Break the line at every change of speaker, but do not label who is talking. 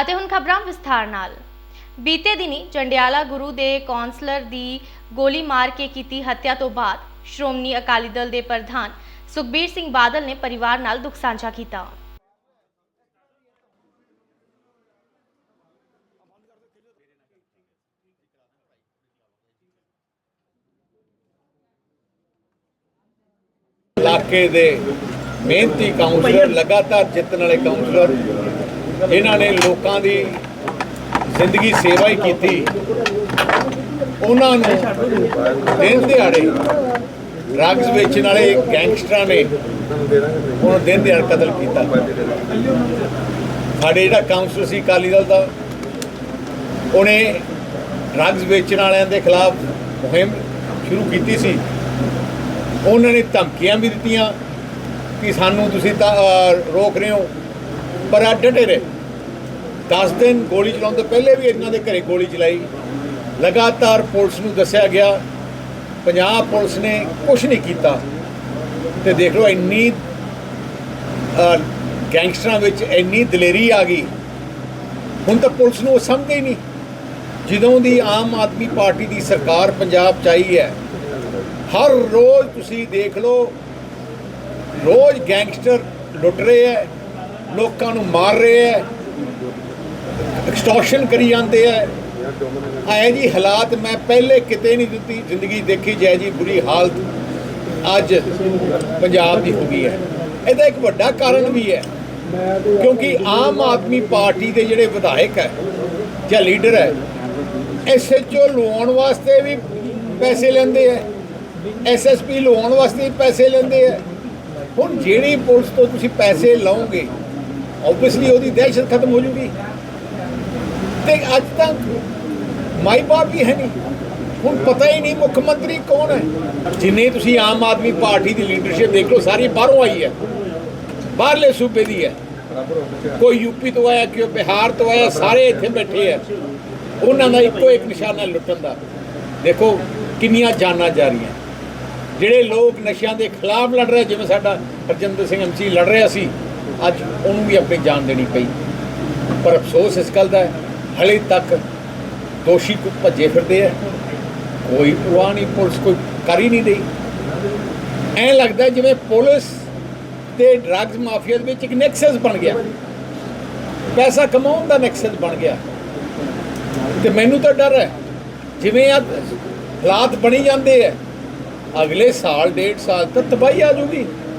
ਅਤੇ ਹੁਣ ਖਬਰਾਂ ਵਿਸਥਾਰ ਨਾਲ। ਬੀਤੇ ਦਿਨੀ ਜੰਡਿਆਲਾ ਗੁਰੂ ਦੇ ਕੌਂਸਲਰ ਦੀ ਗੋਲੀ ਮਾਰ ਕੇ ਕੀਤੀ ਹੱਤਿਆ ਤੋਂ ਬਾਅਦ ਸ਼੍ਰੋਮਣੀ ਅਕਾਲੀ ਦਲ ਦੇ ਪ੍ਰਧਾਨ ਸੁਖਬੀਰ ਸਿੰਘ ਬਾਦਲ ਨੇ ਪਰਿਵਾਰ ਨਾਲ ਦੁੱਖ ਸਾਂਝਾ ਕੀਤਾ।
ਇਲਾਕੇ ਦੇ ਮਿਹਨਤੀ ਕਾਉਂਸਲਰ ਲਗਾਤਾਰ ਜਿੱਤਣ ਵਾਲੇ ਕਾਉਂਸਲਰ ਇਹਨਾਂ ਨੇ ਲੋਕਾਂ ਦੀ ਜ਼ਿੰਦਗੀ ਸੇਵਾ ਹੀ ਕੀਤੀ, ਉਹਨਾਂ ਨੂੰ ਦਿਨ ਦਿਹਾੜੇ ਡਰੱਗਸ ਵੇਚਣ ਵਾਲੇ ਗੈਂਗਸਟਰਾਂ ਨੇ ਹੁਣ ਦਿਨ ਦਿਹਾੜੇ ਕਤਲ ਕੀਤਾ। ਸਾਡੇ ਜਿਹੜਾ ਕਾਉਂਸਲਰ ਸੀ ਅਕਾਲੀ ਦਲ ਦਾ, ਉਹਨੇ ਡਰੱਗਸ ਵੇਚਣ ਵਾਲਿਆਂ ਦੇ ਖਿਲਾਫ ਮੁਹਿੰਮ ਸ਼ੁਰੂ ਕੀਤੀ ਸੀ। ਉਹਨਾਂ ਨੇ ਧਮਕੀਆਂ ਵੀ ਦਿੱਤੀਆਂ ਕਿ ਸਾਨੂੰ ਤੁਸੀਂ ਤਾਂ ਰੋਕ ਰਹੇ ਹੋ, ਪਰ ਆ ਡਟੇ ਰਹੇ। 10 ਦਿਨ ਗੋਲੀ ਚਲਾਉਣ ਤੋਂ ਪਹਿਲੇ ਵੀ ਇਹਨਾਂ ਦੇ ਘਰੇ ਗੋਲੀ ਚਲਾਈ। ਲਗਾਤਾਰ ਪੁਲਿਸ ਨੂੰ ਦੱਸਿਆ ਗਿਆ ਪੰਜਾਬ ਪੁਲਿਸ ਨੇ ਕੁਝ ਨਹੀਂ ਕੀਤਾ। ਤੇ ਦੇਖ ਲਓ ਇੰਨੀ ਗੈਂਗਸਟਰਾਂ ਵਿੱਚ ਇੰਨੀ ਦਲੇਰੀ ਆ ਗਈ। ਹੁਣ ਤਾਂ ਪੁਲਿਸ ਨੂੰ ਉਹ ਸਮਝਦੇ ਹੀ ਨਹੀਂ। ਜਦੋਂ ਦੀ ਆਮ ਆਦਮੀ ਪਾਰਟੀ ਦੀ ਸਰਕਾਰ ਪੰਜਾਬ ਚ ਆਈ ਹੈ, ਹਰ ਰੋਜ਼ ਤੁਸੀਂ ਦੇਖ ਲਓ, ਰੋਜ਼ ਗੈਂਗਸਟਰ ਲੁੱਟ ਰਹੇ ਹੈ, ਲੋਕਾਂ ਨੂੰ ਮਾਰ ਰਹੇ ਹੈ। ਐਕਸਟੋਰਸ਼ਨ ਕਰੀ ਜਾਂਦੇ ਹੈ ਐ ਜੀ, ਹਾਲਾਤ ਮੈਂ ਪਹਿਲੇ ਕਿਤੇ ਨਹੀਂ ਦਿੱਤੀ, ਜ਼ਿੰਦਗੀ ਦੇਖੀ ਜੈ ਜੀ, ਬੁਰੀ ਹਾਲਤ ਅੱਜ ਪੰਜਾਬ ਦੀ ਹੋ ਗਈ ਹੈ। ਇਹਦਾ ਇੱਕ ਵੱਡਾ ਕਾਰਨ ਵੀ ਹੈ, ਕਿਉਂਕਿ ਆਮ ਆਦਮੀ ਪਾਰਟੀ ਦੇ ਜਿਹੜੇ ਵਿਧਾਇਕ ਹੈ ਜਾਂ ਲੀਡਰ ਹੈ ਐਸਐਚਓ ਲਵਾਉਣ ਵਾਸਤੇ ਵੀ ਪੈਸੇ ਲੈਂਦੇ ਹੈ ਐਸਐਸਪੀ ਲਵਾਉਣ ਵਾਸਤੇ ਵੀ ਪੈਸੇ ਲੈਂਦੇ ਹੈ। ਹੁਣ ਜਿਹੜੀ ਪੁਲਿਸ ਤੋਂ ਤੁਸੀਂ ਪੈਸੇ ਲਓਗੇ ਆਬਵੀਅਸਲੀ ਉਹਦੀ ਦਹਿਸ਼ਤ ਖਤਮ ਹੋ ਜੂਗੀ। ਤੇ ਅੱਜ ਤੱਕ ਮਾਈ ਬਾਪ ਵੀ ਹੈ ਨਹੀਂ। ਹੁਣ ਪਤਾ ਹੀ ਨਹੀਂ ਮੁੱਖ ਮੰਤਰੀ ਕੌਣ ਹੈ। ਜਿੰਨੇ ਤੁਸੀਂ ਆਮ ਆਦਮੀ ਪਾਰਟੀ ਦੀ ਲੀਡਰਸ਼ਿਪ ਦੇਖ ਲਓ, ਸਾਰੀ ਬਾਹਰੋਂ ਆਈ ਹੈ। ਬਾਹਰਲੇ ਸੂਬੇ ਦੀ ਹੈ। ਕੋਈ ਯੂਪੀ ਤੋਂ ਆਇਆ, ਕੋਈ ਬਿਹਾਰ ਤੋਂ ਆਇਆ, ਸਾਰੇ ਇੱਥੇ ਬੈਠੇ ਆ ਉਹਨਾਂ ਦਾ ਇੱਕੋ ਇੱਕ ਨਿਸ਼ਾਨਾ ਲੁੱਟਣ ਦਾ। ਦੇਖੋ, ਕਿੰਨੀਆਂ ਜਾਨਾਂ ਜਾ ਰਹੀਆਂ। ਜਿਹੜੇ ਲੋਕ ਨਸ਼ਿਆਂ ਦੇ ਖਿਲਾਫ ਲੜ ਰਹੇ, ਜਿਵੇਂ ਸਾਡਾ ਹਰਜਿੰਦਰ ਸਿੰਘ ਐਮਸੀ ਲੜ ਰਿਹਾ ਸੀ, ਅੱਜ ਉਹਨੂੰ ਵੀ ਆਪਣੀ ਜਾਨ ਦੇਣੀ ਪਈ। ਪਰ ਅਫਸੋਸ ਇਸ ਗੱਲ ਦਾ ਹੈ ਹਲੇ ਤੱਕ ਦੋਸ਼ੀ ਕੋ ਭੱਜੇ ਫਿਰਦੇ ਆ। ਕੋਈ ਪਰਵਾਹ ਨਹੀਂ ਪੁਲਿਸ ਕੋਈ ਕਰ ਹੀ ਨਹੀਂ ਰਹੀ। ਐਂ ਲੱਗਦਾ ਜਿਵੇਂ ਪੁਲਿਸ ਤੇ ਡਰੱਗਸ ਮਾਫੀਆ ਦੇ ਵਿੱਚ ਇੱਕ ਨੈਕਸਸ ਬਣ ਗਿਆ। ਪੈਸਾ ਕਮਾਉਣ ਦਾ ਨੈਕਸਸ ਬਣ ਗਿਆ। ਤੇ ਮੈਨੂੰ ਤਾਂ ਡਰ ਹੈ, ਜਿਵੇਂ ਆ ਹਾਲਾਤ ਬਣੀ ਜਾਂਦੇ ਆ। ਅਗਲੇ ਸਾਲ, ਡੇਢ ਸਾਲ ਤੱਕ ਤਬਾਹੀ ਆ ਜੂਗੀ